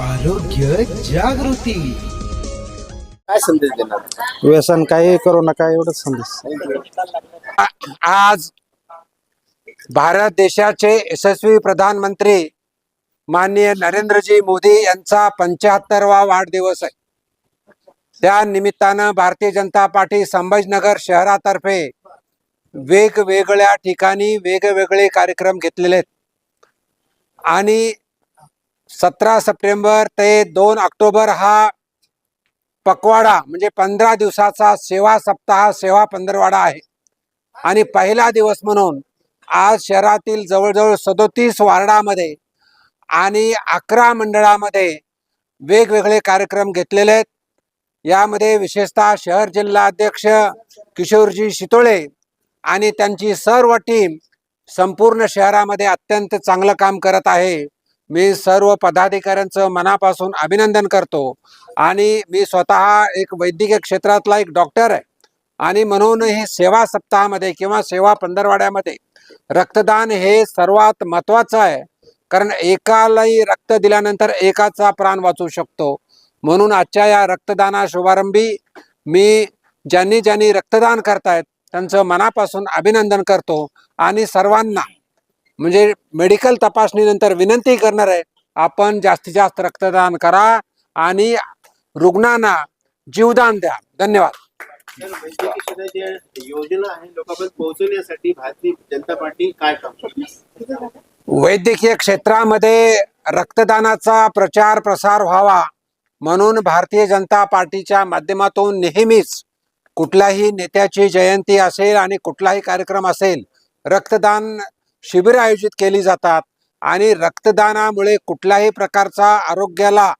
आरोग्य जागृती. काय संदेश देणार? व्यसन काही करू नका एवढंच संदेश. आज भारत देशाचे यशस्वी प्रधानमंत्री माननीय नरेंद्रजी मोदी यांचा पंच्याहत्तरवा वाढदिवस आहे. त्या निमित्तानं भारतीय जनता पार्टी संभाजीनगर शहरातर्फे वेगवेगळ्या ठिकाणी वेगवेगळे कार्यक्रम घेतलेले आहेत. आणि सतरा सप्टेंबर ते दोन ऑक्टोबर हा पकवाडा म्हणजे पंधरा दिवसाचा सेवा सप्ताह सेवा पंधरवाडा आहे. आणि पहिला दिवस म्हणून आज शहरातील जवळजवळ सदोतीस वार्डामध्ये आणि अकरा मंडळामध्ये वेगवेगळे कार्यक्रम घेतलेले आहेत. यामध्ये विशेषतः शहर जिल्हा अध्यक्ष किशोरजी शितोळे आणि त्यांची सर्व टीम संपूर्ण शहरामध्ये अत्यंत चांगलं काम करत आहे. मी सर्व पदाधिकाऱ्यांचं मनापासून अभिनंदन करतो. आणि मी स्वतः एक वैद्यकीय क्षेत्रातला एक डॉक्टर आहे. आणि म्हणून हे सेवा सप्ताहामध्ये किंवा सेवा पंधरवाड्यामध्ये रक्तदान हे सर्वात महत्त्वाचं आहे. कारण एकालाही रक्त दिल्यानंतर एकाचा प्राण वाचू शकतो. म्हणून आजच्या या रक्तदाना शुभारंभी मी ज्यांनी ज्यांनी रक्तदान करतायत त्यांचं मनापासून अभिनंदन करतो. आणि सर्वांना म्हणजे मेडिकल तपासणीनंतर विनंती करणार आहे आपण जास्तीत जास्त रक्तदान करा आणि रुग्णांना जीवदान द्या. धन्यवाद. तर वैद्यकीय क्षेत्रात जे योजना आहे लोकांपर्यंत पोहोचवण्यासाठी भारतीय जनता पार्टी काय काम करते? वैद्यकीय क्षेत्रामध्ये रक्तदानाचा प्रचार प्रसार व्हावा म्हणून भारतीय जनता पार्टीच्या माध्यमातून नेहमीच कुठल्याही नेत्याची जयंती असेल आणि कुठलाही कार्यक्रम असेल रक्तदान शिबिर आयोजित केली जातात आणि रक्तदानामुळे कुठल्याही प्रकारचा आरोग्याला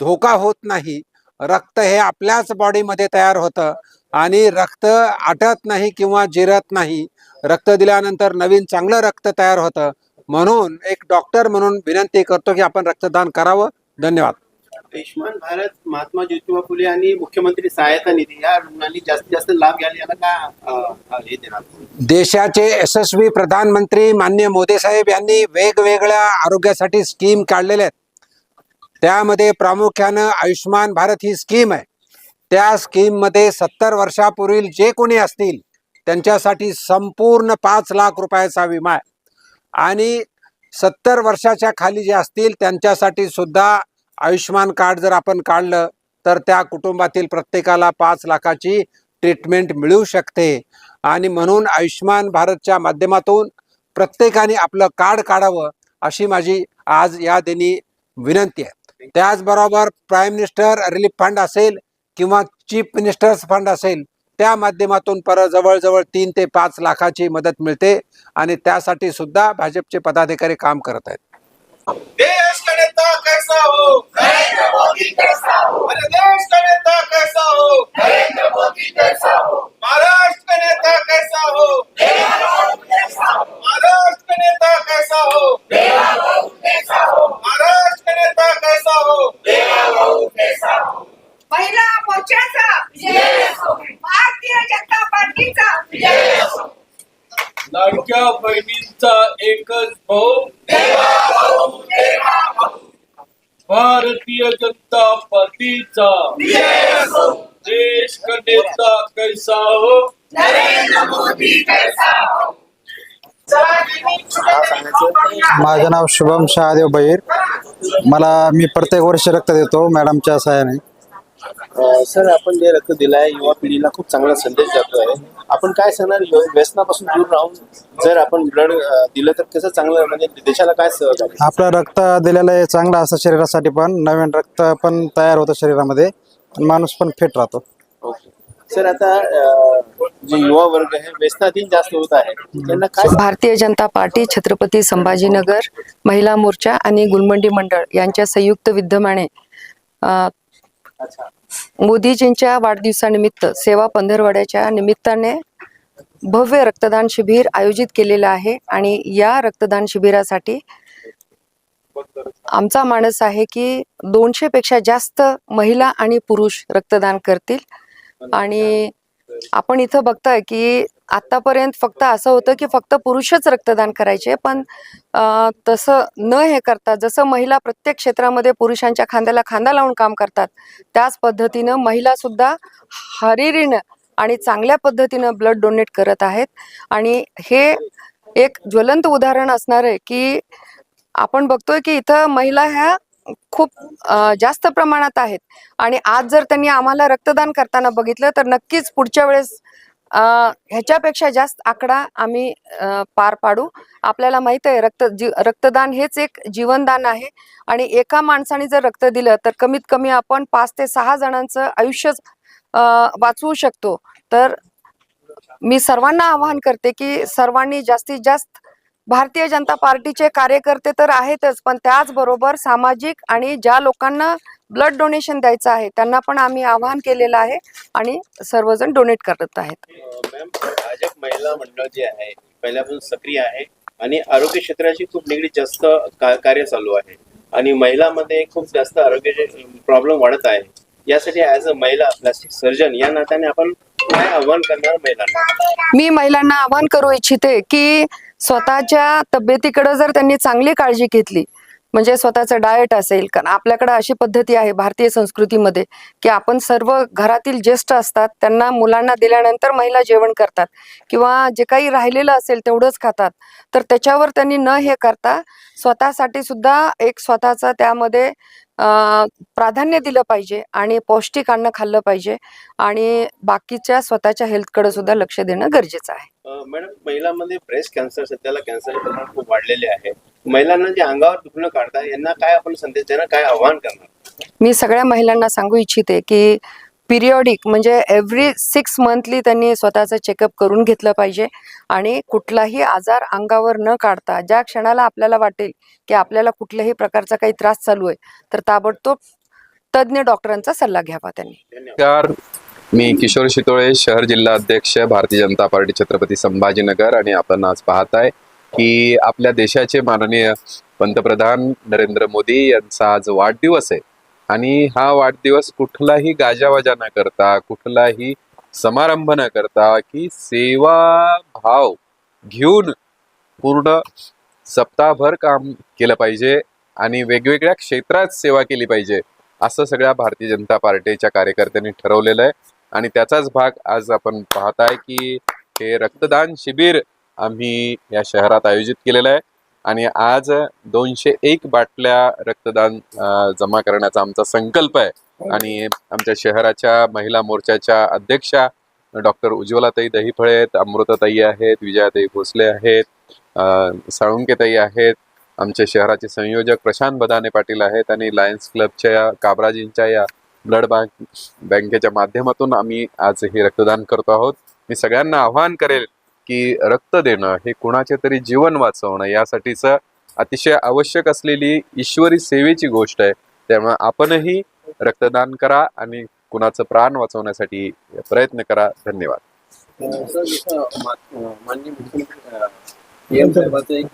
धोका होत नाही. रक्त हे आपल्याच बॉडीमध्ये तयार होतं आणि रक्त आटत नाही किंवा जिरत नाही. रक्त दिल्यानंतर नवीन चांगलं रक्त तयार होतं. म्हणून एक डॉक्टर म्हणून विनंती करतो की आपण रक्तदान करावं. धन्यवाद. आयुष्यमान भारत महात्मा ज्योतिबा फुले आणि मुख्यमंत्री सहायता निधी या रुग्णांनी जास्तीत जास्त लाभ घ्यायला याला काय हे देणार? देशाचे यशस्वी प्रधानमंत्री माननीय मोदी साहेब यांनी वेगवेगळ्या आरोग्यासाठी स्कीम काढलेल्या आहेत. त्यामध्ये प्रामुख्यानं आयुष्मान भारत ही स्कीम आहे. त्या स्कीममध्ये सत्तर वर्षापूर्वी जे कोणी असतील त्यांच्यासाठी संपूर्ण पाच लाख रुपयाचा विमा आहे. आणि सत्तर वर्षाच्या खाली जे असतील त्यांच्यासाठी सुद्धा आयुष्मान कार्ड जर आपण काढलं तर त्या कुटुंबातील प्रत्येकाला पाच लाखाची ट्रीटमेंट मिळू शकते. आणि म्हणून आयुष्मान भारतच्या माध्यमातून प्रत्येकाने आपलं कार्ड काढावं अशी माझी आज या दिनी विनंती आहे. त्याचबरोबर प्राईम मिनिस्टर रिलीफ फंड असेल किंवा चीफ मिनिस्टर्स फंड असेल त्या माध्यमातून परत जवळजवळ तीन ते पाच लाखाची मदत मिळते. आणि त्यासाठी सुद्धा भाजपचे पदाधिकारी काम करत आहेत. देश का नेता कैसा हो? नरेंद्र मोदी कैसा हो? अरे देश का नेता कैसा हो नरेंद्र मोदी कैसा हो महाराष्ट्र का नेता कैसा हो? माझं नाव शुभम शहादेव बहिर. मला मी प्रत्येक वर्षी रक्त देतो मॅडमच्या सहाय्याने. अं, सर आपण जे रक्त दिलाय युवा पिढीला खूप चांगला संदेश जातो आहे आपण काय सांगणार? व्य- व्यसनापासून दूर राहून जर आपण ब्लड दिलं तर कसं चांगलं म्हणजे देशाला काय सहकार्य आपलं रक्त दिलेलं आहे चांगलं असं शरीरासाठी पण नवीन रक्त पण तयार होतं शरीरामध्ये. आणि माणूस पण फिट राहतो. ओके. सर आता जे युवा वर्ग आहे व्यसनाधीन जास्त होत आहे. त्यांना काय भारतीय जनता पार्टी छत्रपती संभाजीनगर महिला मोर्चा आणि गुलमंडी मंडळ यांच्या संयुक्त विद्यमाने मोदीजींच्या वाढदिवसानिमित्त सेवा पंधरवाड्याच्या निमित्ताने भव्य रक्तदान शिबिर आयोजित केलेलं आहे आणि या रक्तदान शिबिरासाठी आमचा मानस आहे की दोनशे पेक्षा जास्त महिला आणि पुरुष रक्तदान करतील. आणि आपण इथं बघताय की आतापर्यंत फक्त असं होतं की फक्त पुरुषच रक्तदान करायचे पण तसं न हे करता जसं महिला प्रत्येक क्षेत्रामध्ये पुरुषांच्या खांद्याला खांदा लावून काम करतात त्याच पद्धतीनं महिला सुद्धा हरिरीनं आणि चांगल्या पद्धतीनं ब्लड डोनेट करत आहेत. आणि हे एक ज्वलंत उदाहरण असणार आहे की आपण बघतोय की इथं महिला ह्या खूप जास्त प्रमाणात आहेत. आणि आज जर त्यांनी आम्हाला रक्तदान करताना बघितलं तर नक्कीच पुढच्या वेळेस ह्याच्यापेक्षा जास्त आकडा आम्ही पार पाडू. आपल्याला माहीत आहे रक्त जी रक्तदान हेच एक जीवनदान आहे. आणि एका माणसाने जर रक्त दिलं तर कमीत कमी आपण पाच ते सहा जणांचं आयुष्य वाचवू शकतो. तर मी सर्वांना आवाहन करते की सर्वांनी जास्तीत जास्त भारतीय जनता पार्टीचे कार्यकर्ते तर आहेतच पण त्याचबरोबर सामाजिक आणि ज्या लोकांना ब्लड डोनेशन द्यायचं आहे त्यांना पण आम्ही आवाहन केलेलं आहे आणि सर्वजण डोनेट करत आहेत. मॅम भाजप महिला मंडळ जे आहे पहिल्यापासून सक्रिय आहे आणि आरोग्य क्षेत्राशी खूप निगडीत जास्त का- कार्य चालू आहे. आणि महिलांमध्ये खूप जास्त आरोग्याचे प्रॉब्लेम वाढत आहे. यासाठी ऍज अ महिला प्लास्टिक सर्जन या नात्याने आपण काय आव्हान करणार महिलांना? मी महिलांना आवाहन करू इच्छिते की स्वतःच्या तब्येतीकडे जर त्यांनी चांगली काळजी घेतली म्हणजे स्वतःचं डाएट असेल कारण आपल्याकडे अशी पद्धती आहे भारतीय संस्कृतीमध्ये की आपण सर्व घरातील ज्येष्ठ असतात त्यांना मुलांना दिल्यानंतर महिला जेवण करतात किंवा जे काही राहिलेलं असेल तेवढंच खातात. तर त्याच्यावर त्यांनी न हे करता स्वतःसाठी सुद्धा एक स्वतःचा त्यामध्ये प्राधान्य दिलं पाहिजे आणि पौष्टिक अन्न खाल्लं पाहिजे आणि बाकीच्या स्वतःच्या हेल्थकडे सुद्धा लक्ष देणं गरजेचं आहे. मॅडम महिलांमध्ये ब्रेस्ट कॅन्सर सध्याला कॅन्सर प्रमाण खूप वाढलेले आहे. महिलांना जे अंगावर दुखणं काढतात यांना काय आपण संदेश देणार? काय आव्हान करणार? मी सगळ्या महिलांना सांगू इच्छिते की पिरियॉडिक म्हणजे एव्हरी सिक्स मंथली त्यांनी स्वतःचं चेकअप करून घेतलं पाहिजे आणि कुठलाही आजार अंगावर न काढता ज्या क्षणाला आपल्याला वाटेल की आपल्याला कुठल्याही प्रकारचा काही त्रास चालू आहे तर ताबडतोब तज्ज्ञ डॉक्टरांचा सल्ला घ्यावा त्यांनी. नमस्कार. मी किशोर शितोळे शहर जिल्हा अध्यक्ष भारतीय जनता पार्टी छत्रपती संभाजीनगर आणि आपण आज पाहताय की आपल्या देशाचे माननीय पंतप्रधान नरेंद्र मोदी यांचा आज वाढदिवस आहे. आणि हा वाढदिवस कुठलाही गाजावाजा न करता कुठलाही समारंभ न करता की सेवा भाव घेऊन पूर्ण सप्ताहभर काम केलं पाहिजे आणि वेगवेगळ्या क्षेत्रात सेवा केली पाहिजे असं सगळ्या भारतीय जनता पार्टीच्या कार्यकर्त्यांनी ठरवलेलं आहे. आणि त्याचाच भाग आज आपण पाहताय की हे रक्तदान शिबिर आम्ही या शहरात आयोजित केलेलं आहे. आणि आज दोनशे एक बाटल्या रक्तदान जमा करण्याचा आमचा संकल्प आहे. आणि आमच्या शहराच्या महिला मोर्चाच्या अध्यक्षा डॉक्टर उज्ज्वलाताई दहीफळे आहेत अमृताताई आहेत विजयाताई भोसले आहेत साळुंकेताई आहेत. आमच्या शहराचे संयोजक प्रशांत बदाने पाटील आहेत आणि लायन्स क्लबच्या या काबराजींच्या या ब्लड बँक बँकेच्या माध्यमातून आम्ही आज हे रक्तदान करतो आहोत. मी सगळ्यांना आवाहन करेल की रक्त देणं हे कुणाचे तरी जीवन वाचवणं यासाठीचं अतिशय आवश्यक असलेली ईश्वरी सेवेची गोष्ट आहे. त्यामुळे आपणही रक्तदान करा आणि कुणाचं प्राण वाचवण्यासाठी प्रयत्न करा. धन्यवाद. माननीय मुख्यमंत्री एक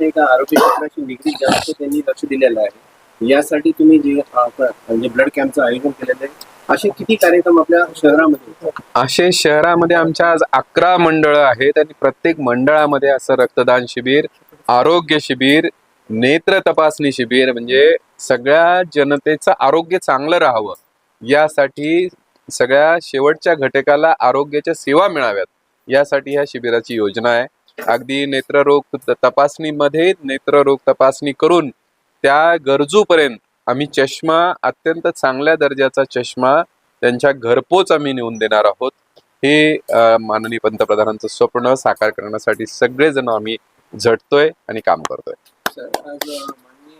आहे का आरोग्य क्षेत्राशी निगडीत जास्त त्यांनी लक्ष दिलेलं आहे. यासाठी तुम्ही जे म्हणजे ब्लड कॅम्पचं आयोजन केलेलं आहे. असे किती कार्यक्रम आपल्या शहरामध्ये असे शहरामध्ये आमच्या आज अकरा मंडळं आहेत आणि प्रत्येक मंडळामध्ये असं रक्तदान शिबिर आरोग्य शिबिर नेत्र तपासणी शिबिर म्हणजे सगळ्या जनतेचं आरोग्य चांगलं राहावं. यासाठी सगळ्या शेवटच्या घटकाला आरोग्याच्या सेवा मिळाव्यात. यासाठी ह्या शिबिराची योजना आहे. अगदी नेत्ररोग तपासणीमध्ये नेत्ररोग तपासणी करून त्या गरजूपर्यंत आम्ही चष्मा अत्यंत चांगल्या दर्जाचा चष्मा त्यांच्या घरपोच आम्ही नेऊन देणार आहोत. हे अ, माननीय पंतप्रधानांचं स्वप्न साकार करण्यासाठी सगळेजण आम्ही झटतोय आणि काम करतोय. सर, आज अं, माननीय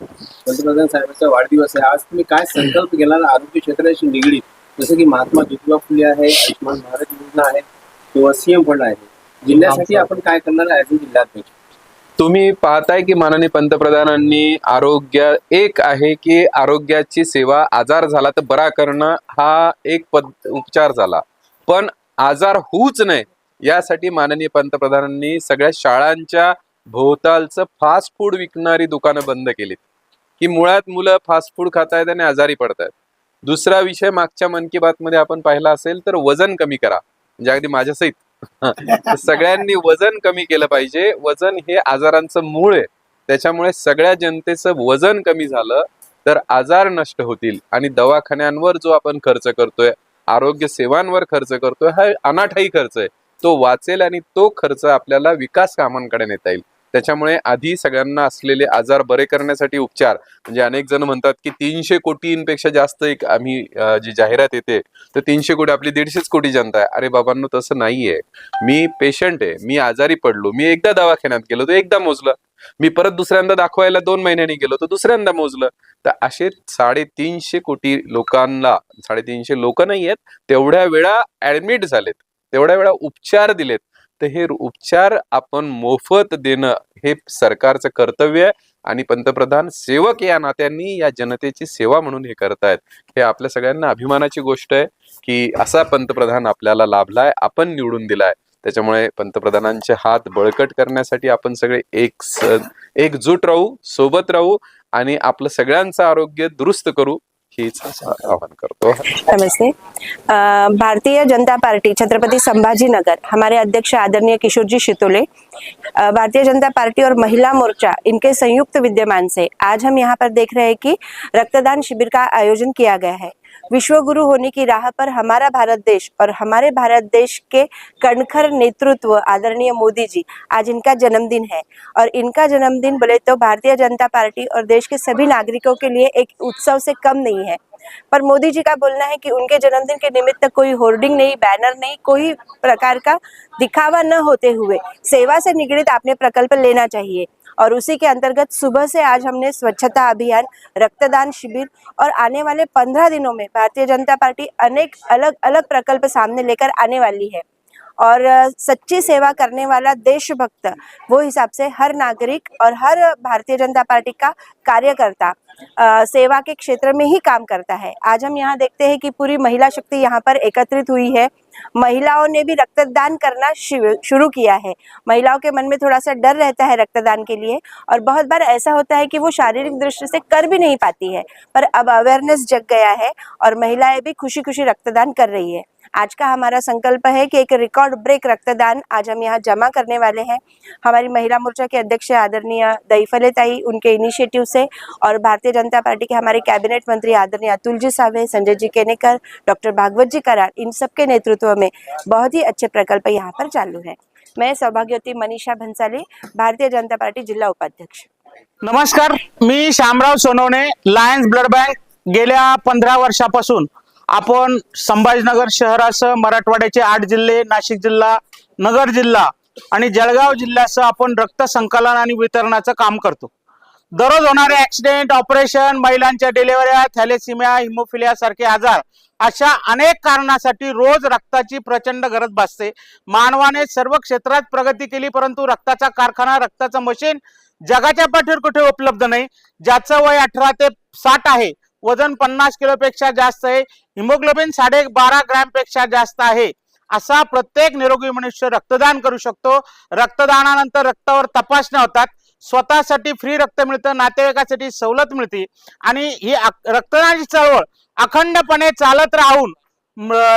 अं, पंतप्रधान साहेबांचा वाढदिवस आहे. आज तुम्ही काय संकल्प केला आरोग्य क्षेत्राशी निगडीत जसं की महात्मा ज्योतिबा फुले आहे आयुष्यमान भारत योजना आहे किंवा सीएम फंड आहे. जिल्ह्यासाठी आपण काय करणार आहे ऍज जिल्हाध्यक्ष तुम्ही पाहताय की माननीय पंतप्रधानांनी आरोग्य एक आहे की आरोग्याची सेवा आजार झाला तर बरा करणं हा एक पद उपचार झाला. पण आजार होऊच नये यासाठी माननीय पंतप्रधानांनी सगळ्या शाळांच्या भोवतालचं फास्ट फूड विकणारी दुकानं बंद केलीत. की मुळात मुलं फास्ट फूड खातायत आणि आजारी पडतायत. दुसरा विषय मागच्या मन की बात मध्ये आपण पाहिला असेल तर वजन कमी करा. म्हणजे अगदी माझ्यासहित सगळ्यांनी वजन कमी केलं पाहिजे. वजन हे आजारांचं मूळ आहे. त्याच्यामुळे सगळ्या जनतेचं वजन कमी झालं तर आजार नष्ट होतील. आणि दवाखान्यांवर जो आपण खर्च करतोय आरोग्य सेवांवर खर्च करतोय हा अनाठाई खर्च आहे. तो वाचेल आणि तो खर्च आपल्याला विकास कामांकडे नेता येईल. त्याच्यामुळे आधी सगळ्यांना असलेले आजार बरे करण्यासाठी उपचार म्हणजे अनेक जण म्हणतात की तीनशे कोटींपेक्षा जास्त एक आम्ही जी जाहिरात येते तर तीनशे कोटी आपली दीडशेच कोटी जनता आहे. अरे बाबांनो तसं नाहीये. मी पेशंट आहे मी आजारी पडलो मी एकदा दवाखान्यात गेलो तर एकदा मोजलं. मी परत दुसऱ्यांदा दाखवायला दोन महिन्यांनी गेलो तर दुसऱ्यांदा मोजलं. तर असे साडेतीनशे कोटी लोकांना साडेतीनशे लोक नाही आहेत तेवढ्या वेळा ऍडमिट झालेत तेवढ्या वेळा उपचार दिलेत. तर हे उपचार आपण मोफत देणं हे सरकारचं कर्तव्य आहे. आणि पंतप्रधान सेवक या नात्यांनी या जनतेची सेवा म्हणून हे करतायत. हे आपल्या सगळ्यांना अभिमानाची गोष्ट आहे की असा पंतप्रधान आपल्याला लाभलाय आपण निवडून दिलाय. त्याच्यामुळे पंतप्रधानांचे हात बळकट करण्यासाठी आपण सगळे एक एकजूट राहू सोबत राहू आणि आपलं सगळ्यांचं आरोग्य दुरुस्त करू. नमस्ते। भारतीय जनता पार्टी छत्रपति संभाजी नगर हमारे अध्यक्ष आदरणीय किशोर जी शितोले भारतीय जनता पार्टी और महिला मोर्चा, इनके संयुक्त विद्यमान से आज हम यहाँ पर देख रहे हैं कि रक्तदान शिविर का आयोजन किया गया है। विश्व गुरु होने की राह पर हमारा भारत देश और हमारे भारत देश के कणखर नेतृत्व आदरणीय मोदी जी आज इनका जन्मदिन है। और इनका जन्मदिन बोले तो भारतीय जनता पार्टी और देश के सभी नागरिकों के लिए एक उत्सव से कम नहीं है। पर मोदी जी का बोलना है कि उनके जन्मदिन के निमित्त कोई होर्डिंग नहीं, बैनर नहीं, कोई प्रकार का दिखावा न होते हुए सेवा से निगड़ित आपने प्रकल्प लेना चाहिए। और उसी के अंतर्गत सुबह से आज हमने स्वच्छता अभियान, रक्तदान शिविर और आने वाले पंद्रह दिनों में भारतीय जनता पार्टी अनेक अलग अलग प्रकल्प सामने लेकर आने वाली है। और सच्ची सेवा करने वाला देशभक्त, वो हिसाब से हर नागरिक और हर भारतीय जनता पार्टी का कार्यकर्ता सेवा के क्षेत्र में ही काम करता है। आज हम यहाँ देखते हैं कि पूरी महिला शक्ति यहाँ पर एकत्रित हुई है। महिलाओं ने भी रक्तदान करना शुरू किया है। महिलाओं के मन में थोड़ा सा डर रहता है रक्तदान के लिए और बहुत बार ऐसा होता है कि वो शारीरिक दृष्टि से कर भी नहीं पाती है, पर अब अवेयरनेस जग गया है और महिलाएँ भी खुशी खुशी रक्तदान कर रही है। आज का हमारा संकल्प है कि एक रिकॉर्ड ब्रेक रक्तदान आज हम यहाँ जमा करने वाले हैं। हमारी महिला मोर्चा के अध्यक्ष आदरणीय दईफले ताई, उनके इनिशिएटिव से और भारतीय जनता पार्टी के हमारे कैबिनेट मंत्री आदरणीय अतुल जी सावे, संजय जी केनेकर डॉक्टर भागवत जी करार, इन सबके नेतृत्व में बहुत ही अच्छे प्रकल्प यहाँ पर चालू है। मैं सौभाग्यवती मनीषा भंसाली, भारतीय जनता पार्टी जिल्हा उपाध्यक्ष। नमस्कार, मी Shyamrao Sonawane Lions blood bank गेल्या पंधरा वर्षापासून आपण संभाजीनगर शहरासह मराठवाड्याचे आठ जिल्हे नाशिक जिल्हा नगर जिल्हा आणि जळगाव जिल्ह्यासह आपण रक्त संकलन आणि वितरणाचं काम करतो. दररोज होणारे ऍक्सिडेंट ऑपरेशन महिलांच्या डिलेवऱ्या थॅलेसिमिया हिमोफिलिया सारखे आजार अशा अनेक कारणासाठी रोज रक्ताची प्रचंड गरज भासते. मानवाने सर्व क्षेत्रात प्रगती केली परंतु रक्ताचा कारखाना रक्ताचं मशीन जगाच्या पाठीवर कुठे उपलब्ध नाही ज्याचं वय अठरा ते साठ आहे वजन पन्नास किलोपेक्षा जास्त आहे. हिमोग्लोबिन साडे बारा ग्रॅमपेक्षा जास्त आहे. असा प्रत्येक निरोगी मनुष्य रक्तदान करू शकतो. रक्तदानानंतर रक्तावर तपासण्या होतात. स्वतःसाठी फ्री रक्त मिळतं नातेवाईकासाठी सवलत मिळते. आणि ही रक्तदानाची चळवळ अखंडपणे चालत राहून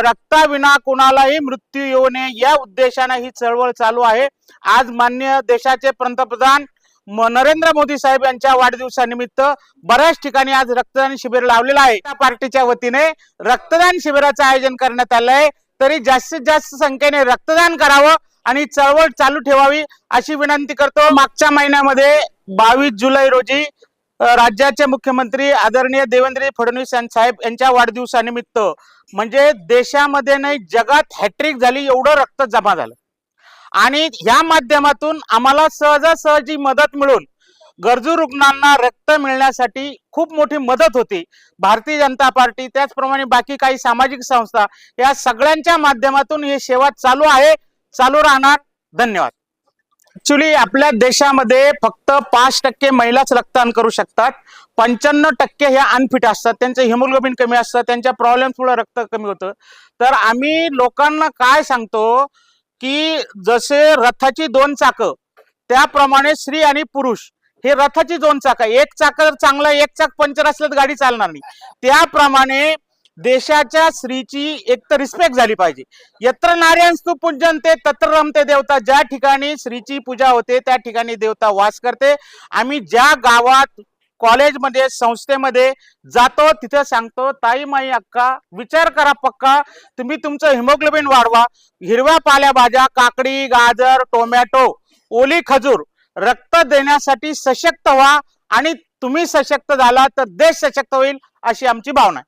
रक्ताविना कुणालाही मृत्यू येऊ नये या उद्देशाने ही चळवळ चालू आहे. आज मान्य देशाचे पंतप्रधान नरेंद्र मोदी साहेब यांच्या वाढदिवसानिमित्त बऱ्याच ठिकाणी आज रक्तदान शिबिर लावलेलं आहे. त्या पार्टीच्या वतीने रक्तदान शिबिराचं आयोजन करण्यात आलंय तरी जास्तीत जास्त संख्येने रक्तदान करावं आणि चळवळ चालू ठेवावी अशी विनंती करतो. मागच्या महिन्यामध्ये बावीस जुलै रोजी राज्याचे मुख्यमंत्री आदरणीय देवेंद्र फडणवीस साहेब यांच्या वाढदिवसानिमित्त म्हणजे देशामध्ये नाही जगात हॅट्रिक झाली एवढं रक्त जमा झालं. आणि ह्या माध्यमातून आम्हाला सहजासहजी मदत मिळून गरजू रुग्णांना रक्त मिळण्यासाठी खूप मोठी मदत होती. भारतीय जनता पार्टी त्याचप्रमाणे बाकी काही सामाजिक संस्था या सगळ्यांच्या माध्यमातून ही सेवा चालू आहे. चालू राहणार. धन्यवाद. ऍक्च्युली आपल्या देशामध्ये फक्त पाच टक्के महिलाच रक्तदान करू शकतात. पंच्याण्णव टक्के ह्या अनफिट असतात. त्यांचं हिमोग्लोबिन कमी असतं त्यांच्या प्रॉब्लेम्समुळे रक्त कमी होतं. तर आम्ही लोकांना काय सांगतो? की जसे रथाची दोन चाक त्याप्रमाणे स्त्री आणि पुरुष हे रथाची दोन चाक एक चाक जर चांगलं एक चाक पंक्चर असलं तर गाडी चालणार नाही. त्याप्रमाणे देशाच्या स्त्रीची एक तर रिस्पेक्ट झाली पाहिजे. यत्र नार्यांस्तू पूजनते तत्र रमते देवता. ज्या ठिकाणी स्त्रीची पूजा होते त्या ठिकाणी देवता वास करते. आम्ही ज्या गावात कॉलेजमध्ये संस्थेमध्ये जातो तिथं सांगतो ताई माई अक्का विचार करा पक्का तुम्ही तुमचं हिमोग्लोबिन वाढवा हिरव्या पालेभाज्या काकडी गाजर टोमॅटो ओली खजूर रक्त देण्यासाठी सशक्त व्हा आणि तुम्ही सशक्त झाला तर देश सशक्त होईल अशी आमची भावना आहे.